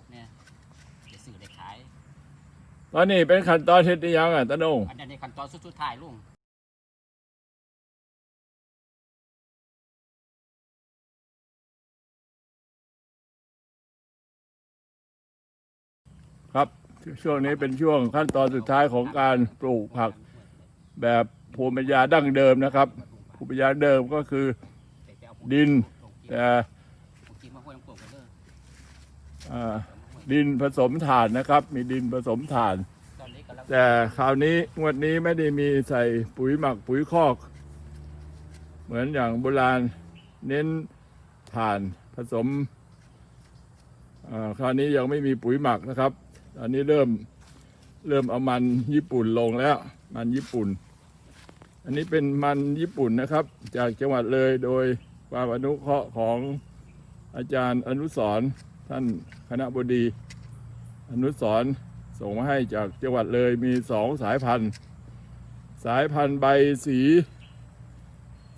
กเนี่ยได้ซื้อได้ขาย ตอนนี้เป็นขั้นตอนเฮ็ดอิหยังอะตาโหนงอันนี้ในขั้นตอนสุดๆท้ายลุงครับ ช่วงนี้เป็นช่วงขั้นตอนสุดท้ายของการปลูกผักแบบภูมิปัญญาดั้งเดิมนะครับภูมิปัญญาเดิมก็คือ ดิน แต่ กินมาห้วยน้ำโขงกันเด้อ อ่า ดินผสมถ่านนะครับ มีดินผสมถ่านตอนนี้กำลังแต่คราวนี้งวดนี้ไม่ได้มีใส่ปุ๋ยหมักปุ๋ยคอก เหมือนอย่างโบราณเน้นถ่านผสมอ่าคราวนี้ยังไม่มีปุ๋ยหมักนะครับ อันนี้เริ่มเริ่มเอามันญี่ปุ่นลงแล้ว มันญี่ปุ่น อันนี้เป็นมันญี่ปุ่นนะครับ จากจังหวัดเลยโดยความอนุเคราะห์ของอาจารย์อนุสรณ์ ท่านคณะบดี อนุสรณ์ส่งมาให้จากจังหวัดเลยมีสองสายพันธุ์ สายพันธุ์ใบสี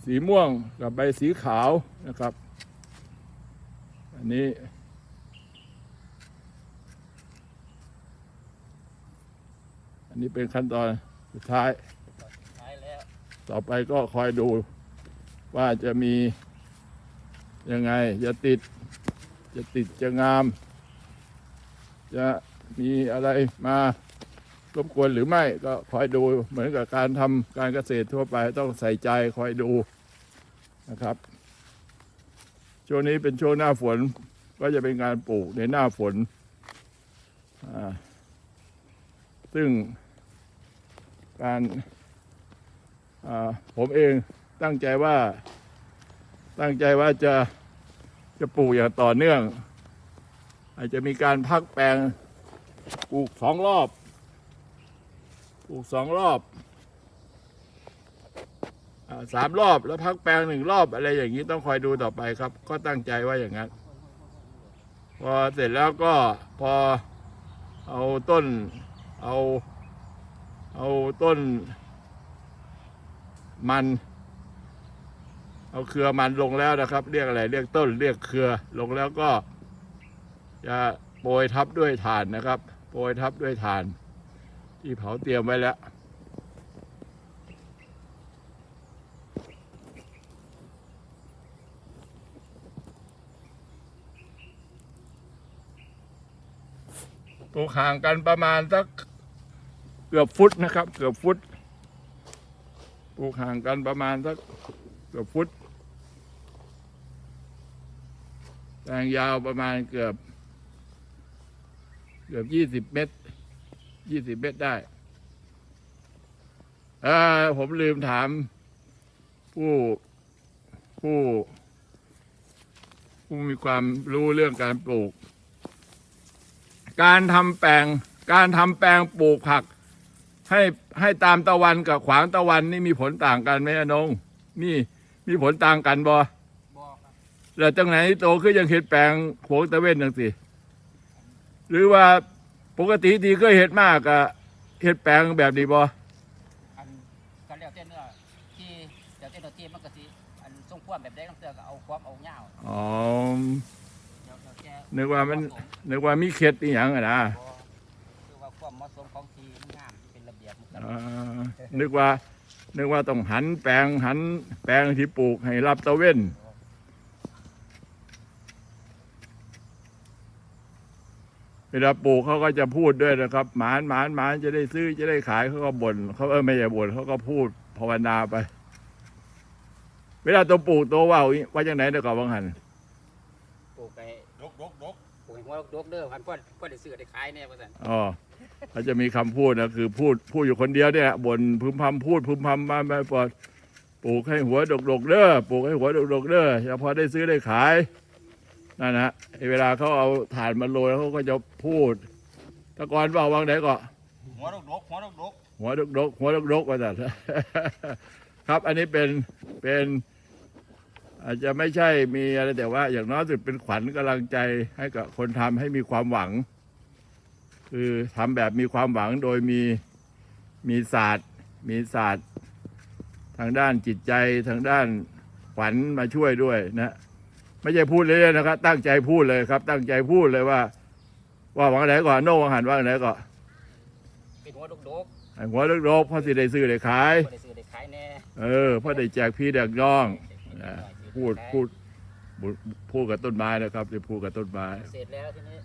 สีม่วงกับใบสีขาวนะครับ อันนี้ อันนี้เป็นขั้นตอนสุดท้ายขายแล้วต่อไปก็คอยดูว่าจะมียังไงจะติด จะติดจะงาม จะมีอะไรมารบกวนหรือไม่ก็คอยดูเหมือนกับการทำการเกษตรทั่วไปต้องใส่ใจคอยดูนะครับ ช่วงนี้เป็นช่วงหน้าฝนก็จะเป็นการปลูกในหน้าฝน ซึ่งการผมเองตั้งใจว่าตั้งใจว่าจะ จะปลูกอย่างต่อเนื่อง อาจจะมีการพักแปลงปลูกสองรอบ ปลูกสองรอบสามรอบแล้วพักแปลงหนึ่งรอบอะไรอย่างนี้ต้องคอยดูต่อไปครับ ก็ตั้งใจว่าอย่างนั้น พอเสร็จแล้วก็พอเอาต้นเอาเอาต้นมัน เอาเครือมันลงแล้วนะครับ เรียกอะไร เรียกต้น เรียกเครือลงแล้วก็ จะโปรยทับด้วยถ่านนะครับ โปรยทับด้วยถ่าน ที่เผาเตรียมไว้แล้วปลูกห่างกันประมาณสักเกือบฟุตนะครับ เกือบฟุตปลูกห่างกันประมาณสักเกือบฟุต แตงยาวประมาณเกือบ เกือบยี่สิบเมตรยี่สิบเมตรได้เออผมลืมถาม ผู้ผู้ ผู้มีความรู้เรื่องการปลูก การทำแปลง การทำแปลงปลูกผัก ให้ให้ตามตะวันกับขวางตะวันนี่มีผลต่างกันไหมอนงนี่มีผลต่างกันบ่บอ แล้วจังไหนโตขึ้นยังเห็ดแปลงโขงตะเวนจังสิหรือว่าปกติที่เคยเห็ดมากอะเห็ดแปลงแบบนี้บ่อันก็แล้วแต่เนื้อที่แล้วแต่เนื้อที่มันก็สิอันทรงความแบบใดต้องเตือก็เอาความเอาเหย้าอ๋อเดี๋ยวเราแก้นึกว่ามันเหะสนึกว่ามีเข็ดอีหยังอะนะบ่คือว่าความเหมาะสมของทีมันงามเป็นระเบียบมันก็อ่านึกว่า นึกว่าต้องหันแปลงหันแปลงที่ปลูกให้รับตะเวน เวลาปลูกเขาก็จะพูดด้วยนะครับ หมานหมานหมานจะได้ซื้อจะได้ขายเขาก็บ่นเขาเออไม่ใช่บ่นเขาก็พูดภาวนาไป เวลาตัวปลูกตัวว่าวอีว่าจังไหนเดี๋ยวก่อนบางหันปลูกไปดกดกดกปลูกให้หัวดกเด้อพันพ่อพ่อได้ซื้อได้ขายแน่ว่าซั่นอ๋อเขาจะมีคำพูดนะคือ พูดพูดอยู่คนเดียวเนี่ยบ่นพึมพำพูดพึมพำมาไม่ปลอดปลูกให้หัวดกดกๆเด้อปลูกให้หัวดกดกๆเด้อเฉพอได้ซื้อได้ขาย นั่นนะไอ้เวลาเขาเอาถ่านมาโรยแล้วเขาก็จะพูดแตะกอนว่าวางไหนก็หัวดกดกหัวดกดกหัวดกดกๆหัวดกดกว่าแต่นครับอันนี้เป็นเป็นอาจจะไม่ใช่มีอะไรแต่ว่า อย่างน้อยสุดเป็นขวัญกำลังใจให้กับคนทำให้มีความหวัง คือทำแบบมีความหวังโดยมีมีศาสตร์ มีศาสตร์ ทางด้านจิตใจทางด้านขวัญมาช่วยด้วยนะ ไม่ใช่พูดเลยๆนะครับ ตั้งใจพูดเลยครับ ตั้งใจพูดเลยว่า ว่าหวังไหนก่อนโน่หวังหันว่าไหนก่อนเป็นหัวดกไอ้หัวเล็กๆพ่อสิได้ซื้อได้ขายๆบ่ได้ซื้อได้ขายแน่เออพ่อได้แจกพี่แดกย่องนะพูดพูดพูดพูดกับต้นไม้นะครับจะพูดกับต้นไม้ เสร็จแล้วทีนี้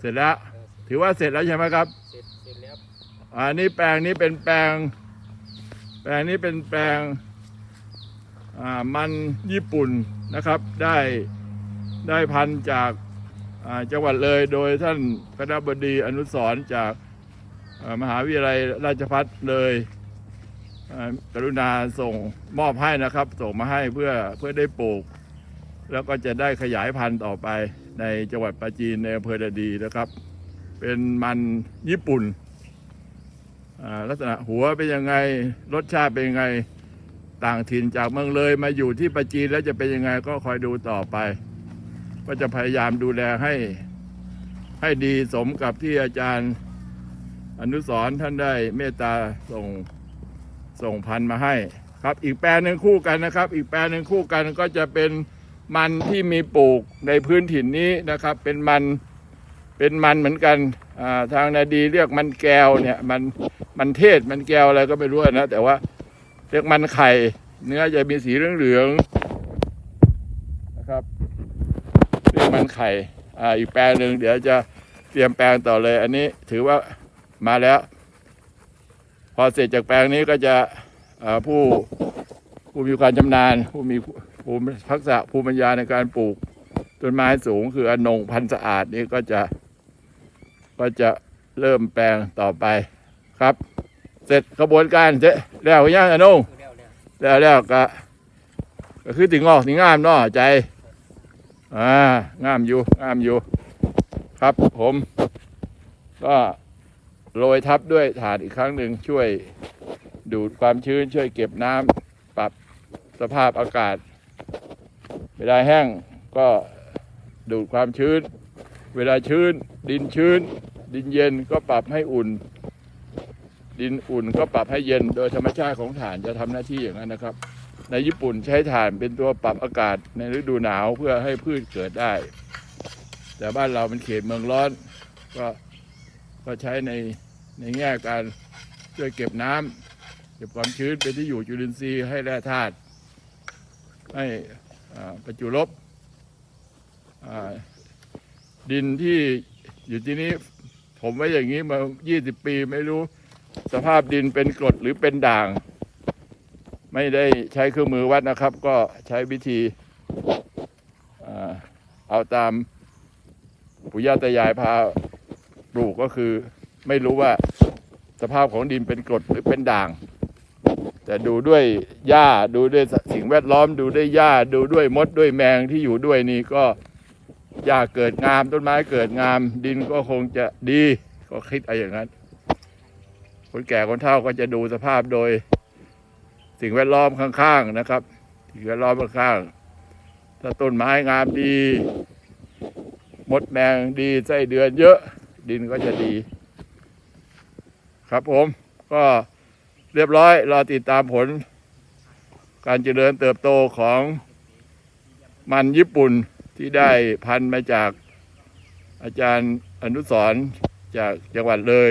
เสร็จแล้วเออถือว่าเสร็จแล้วใช่ไหมครับ เสร็จเสร็จแล้วอันนี้แปลงนี้เป็นแปลง แปลงนี้เป็นแปลงอ่ามันญี่ปุ่นนะครับได้ ได้พันจากจังหวัดเลยโดยท่านคณะบดีอนุสรจากมหาวิทยาลัยราชภัฏเลยกรุณาส่งมอบให้นะครับ ส่งมาให้เพื่อเพื่อได้ปลูก แล้วก็จะได้ขยายพันธุ์ต่อไปในจังหวัดปราจีนในอำเภอดดีนะครับ เป็นมันญี่ปุ่นลักษณะหัวเป็นยังไงรสชาติเป็นยังไงต่างถิ่นจากเมืองเลยมาอยู่ที่ปัจจีนแล้วจะเป็นยังไงก็คอยดูต่อไป ก็จะพยายามดูแลให้ให้ดีสมกับที่อาจารย์อนุสรท่านได้เมตตาส่งส่งพันมาให้ครับ อีกแปลงหนึ่งคู่กันนะครับ อีกแปลงหนึ่งคู่กันก็จะเป็นมันที่มีปลูกในพื้นถิ่นนี้นะครับ เป็นมันเป็นมันเหมือนกันาทางนาดีเรียกมันแก้วเนี่ยมันมันเทศมันแก้วอะไรก็ไม่รู้นะแต่ว่าเรียกมันไข่ เนื้อจะมีสีเหลืองๆนะครับเรียกมัน ไข่อ่าอีกแปลงหนึ่งเดี๋ยวจะเตรียมแปลงต่อเลย อันนี้ถือว่ามาแล้ว พอเสร็จจากแปลงนี้ก็จะผู้ผู้มีความชำนาญ ผู้มีภูมิทักษะภูมิปัญญาในการปลูกต้นไม้สูงคืออนงพันธุ์สะอาดนี่ก็จะก็จะเริ่มแปลงต่อไปครับ เสร็จกระบวนการเสร็จแล้วหรือยังอนงแล้วแล้วก็ก็คือถึงออกถึงงามเนาะใจ อ่างามอยู่งามอยู่ ครับผม ก็โรยทับด้วยถาดอีกครั้งหนึ่งช่วยดูดความชื้นช่วยเก็บน้ำปรับสภาพอากาศ เวลาแห้งก็ดูดความชื้น เวลาชื้น ดินชื้น ดินเย็นก็ปรับให้อุ่น ดินอุ่นก็ปรับให้เย็น โดยธรรมชาติของถ่านจะทำหน้าที่อย่างนั้นนะครับ ในญี่ปุ่นใช้ถ่านเป็นตัวปรับอากาศในฤดูหนาวเพื่อให้พืชเกิดได้ แต่บ้านเราเป็นเขตเมืองร้อน ก็ก็ใช้ในในแง่การช่วยเก็บน้ำเก็บความชื้นเป็นที่อยู่จุลินทรีย์ให้แร่ธาตุให้ประจุลบดินที่อยู่ที่นี้ผมไว้อย่างนี้มา 20 ปีไม่รู้สภาพดินเป็นกรดหรือเป็นด่าง ไม่ได้ใช้เครื่องมือวัดนะครับ ก็ใช้วิธีเอาตามปู่ย่าตายายพาปลูกก็คือ ไม่รู้ว่าสภาพของดินเป็นกรดหรือเป็นด่าง แต่ดูด้วยหญ้าดูด้วยสิ่งแวดล้อม ดูด้วยหญ้าดูด้วยมดด้วยแมงที่อยู่ด้วยนี่ก็หญ้าเกิดงามต้นไม้เกิดงาม ดินก็คงจะดีก็คิดอะไรอย่างนั้นคนแก่คนเฒ่าก็จะดูสภาพโดย สิ่งแวดล้อมข้างๆนะครับสิ่งแวดล้อมข้างๆถ้าต้นไม้งามดี มดแมงดีไส้เดือนเยอะดินก็จะดี ครับผมก็เรียบร้อยรอติดตามผล การเจริญเติบโตของมันญี่ปุ่นที่ได้พันธุ์มาจากอาจารย์อนุสรจากจังหวัดเลย